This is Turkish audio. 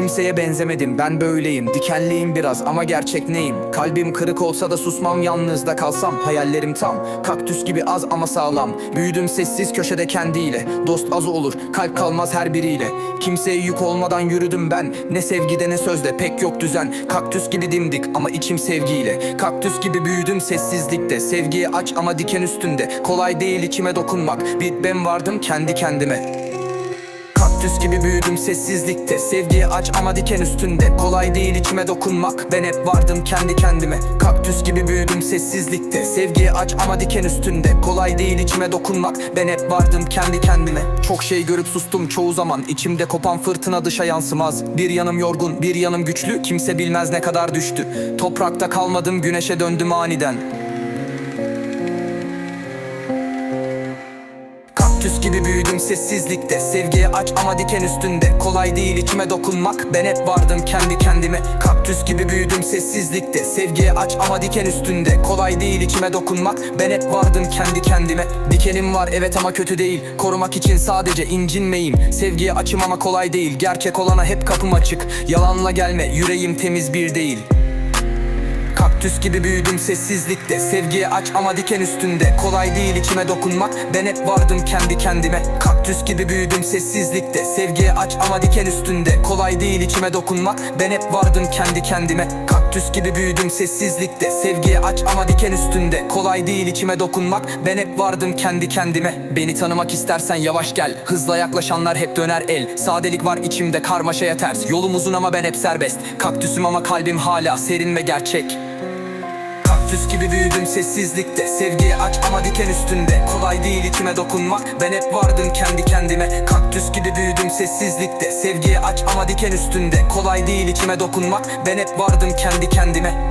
Kimseye benzemedim. Ben böyleyim. Dikenliyim biraz ama gerçek neyim? Kalbim kırık olsa da susmam yalnızda kalsam. Hayallerim tam. Kaktüs gibi az ama sağlam. Büyüdüm sessiz köşede kendiyle. Dost az olur. Kalp kalmaz her biriyle. Kimseye yük olmadan yürüdüm ben. Ne sevgide ne sözde pek yok düzen. Kaktüs gibi dimdik ama içim sevgiyle. Kaktüs gibi büyüdüm sessizlikte. Sevgiye aç ama diken üstünde. Kolay değil içime dokunmak. Bir ben vardım kendi kendime Kaktüs gibi büyüdüm sessizlikte. Sevgiye aç ama diken üstünde. Kolay değil içime dokunmak. Ben hep vardım kendi kendime. Kaktüs gibi büyüdüm sessizlikte. Sevgiye aç ama diken üstünde. Kolay değil içime dokunmak. Ben hep vardım kendi kendime. Çok şey görüp sustum çoğu zaman. İçimde kopan fırtına dışa yansımaz. Bir yanım yorgun bir yanım güçlü. Kimse bilmez ne kadar düştü. Toprakta kalmadım güneşe döndüm aniden Kaktüs gibi büyüdüm sessizlikte. Sevgiye aç ama diken üstünde. Kolay değil içime dokunmak. Ben hep vardım kendi kendime. Kaktüs gibi büyüdüm sessizlikte. Sevgiye aç ama diken üstünde. Kolay değil içime dokunmak. Ben hep vardım kendi kendime. Dikenim var evet ama kötü değil. Korumak için sadece incinmeyim. Sevgiye açım ama kolay değil. Gerçek olana hep kapım açık. Yalanla gelme yüreğim temiz bir değil Kaktüs gibi büyüdüm sessizlikte. Sevgiye aç ama diken üstünde. Kolay değil içime dokunmak. Ben hep vardım kendi kendime. Kaktüs gibi büyüdüm sessizlikte. Sevgiye aç ama diken üstünde. Kolay değil içime dokunmak. Ben hep vardım kendi kendime. Kaktüs gibi büyüdüm sessizlikte. Sevgiye aç ama diken üstünde. Kolay değil içime dokunmak. Ben hep vardım kendi kendime. Beni tanımak istersen yavaş gel. Hızla yaklaşanlar hep döner el. Sadelik var içimde karmaşaya ters. Yolum uzun ama ben hep serbest. Kaktüsüm ama kalbim hala serin ve gerçek Kaktüs gibi büyüdüm sessizlikte. Sevgiye aç ama diken üstünde. Kolay değil içime dokunmak. Ben hep vardım kendi kendime. Kaktüs gibi büyüdüm sessizlikte. Sevgiye aç ama diken üstünde. Kolay değil içime dokunmak. Ben hep vardım kendi kendime